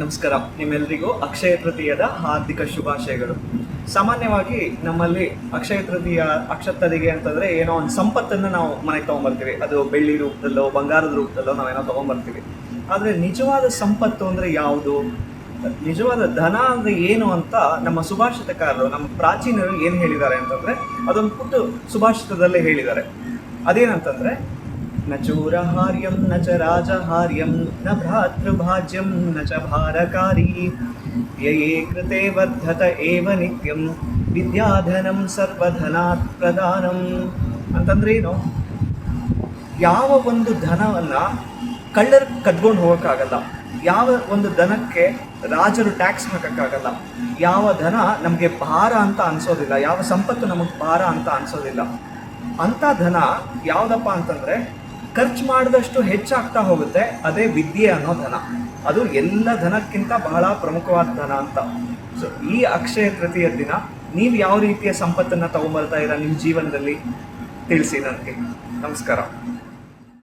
ನಮಸ್ಕಾರ. ನಿಮ್ಮೆಲ್ಲರಿಗೂ ಅಕ್ಷಯ ತೃತೀಯದ ಹಾರ್ದಿಕ ಶುಭಾಶಯಗಳು. ಸಾಮಾನ್ಯವಾಗಿ ನಮ್ಮಲ್ಲಿ ಅಕ್ಷಯ ತೃತೀಯ ಅಕ್ಷತರಿಗೆ ಅಂತಂದ್ರೆ ಏನೋ ಒಂದು ಸಂಪತ್ತನ್ನು ನಾವು ಮನೆಗೆ ತಗೊಂಡ್ಬರ್ತೀವಿ ಅದು ಬೆಳ್ಳಿ ರೂಪದಲ್ಲೋ, ಬಂಗಾರದ ರೂಪದಲ್ಲೋ ನಾವೇನೋ ತಗೊಂಡ್ಬರ್ತೀವಿ ಆದರೆ ನಿಜವಾದ ಸಂಪತ್ತು ಅಂದ್ರೆ ಯಾವುದು? ನಿಜವಾದ ಧನ ಅಂದ್ರೆ ಏನು ಅಂತ ನಮ್ಮ ಸುಭಾಷಿತಕಾರರು, ನಮ್ಮ ಪ್ರಾಚೀನರು ಏನು ಹೇಳಿದ್ದಾರೆ ಅಂತಂದ್ರೆ ಅದೊಂದು ಪುಟ್ಟು ಸುಭಾಷಿತದಲ್ಲೇ ಹೇಳಿದ್ದಾರೆ. ಅದೇನಂತಂದ್ರೆ ನ ಚೂರಹಾರ್ಯಂ ನ ಚ ರಾಜಹಾರ್ಯಂ ನ भ्रातृभाज्यं ಭಾರಕಾರಿ ಯಯೇ ಕೃತೆ ವರ್ಧತ एव ನಿತ್ಯಂ ವಿದ್ಯಾಧನಂ ಸರ್ವಧನಾತ್ ಪ್ರದಾನಂ ಅಂತಂದ್ರೆ ಏನು? ಯಾವ ಒಂದು ಧನವನ್ನು ಕಳ್ಳರು ಕದ್ಕೊಂಡು ಹೋಗೋಕ್ಕಾಗಲ್ಲ. ಯಾವ ಒಂದು ಧನಕ್ಕೆ ರಾಜರು ಟ್ಯಾಕ್ಸ್ ಹಾಕೋಕ್ಕಾಗಲ್ಲ. ಯಾವ ಧನ ನಮಗೆ ಭಾರ ಅಂತ ಅನ್ಸೋದಿಲ್ಲ, ಯಾವ ಸಂಪತ್ತು ನಮಗೆ ಭಾರ ಅಂತ ಅನ್ಸೋದಿಲ್ಲ. ಅಂಥ ಧನ ಯಾವುದಪ್ಪ ಅಂತಂದ್ರೆ ಖರ್ಚು ಮಾಡಿದಷ್ಟು ಹೆಚ್ಚಾಗ್ತಾ ಹೋಗುತ್ತೆ, ಅದೇ ವಿದ್ಯೆ ಅನ್ನೋ ಧನ. ಅದು ಎಲ್ಲ ಧನಕ್ಕಿಂತ ಬಹಳ ಪ್ರಮುಖವಾದ ಧನ ಅಂತ. ಸೊ ಈ ಅಕ್ಷಯ ತೃತೀಯ ದಿನ, ನೀವು ಯಾವ ರೀತಿಯ ಸಂಪತ್ತನ್ನು ತಗೊಂಬರ್ತಾ ಇರೋ ನಿಮ್ಮ ಜೀವನದಲ್ಲಿ? ತಿಳಿಸಿ ನನಗೆ. ನಮಸ್ಕಾರ.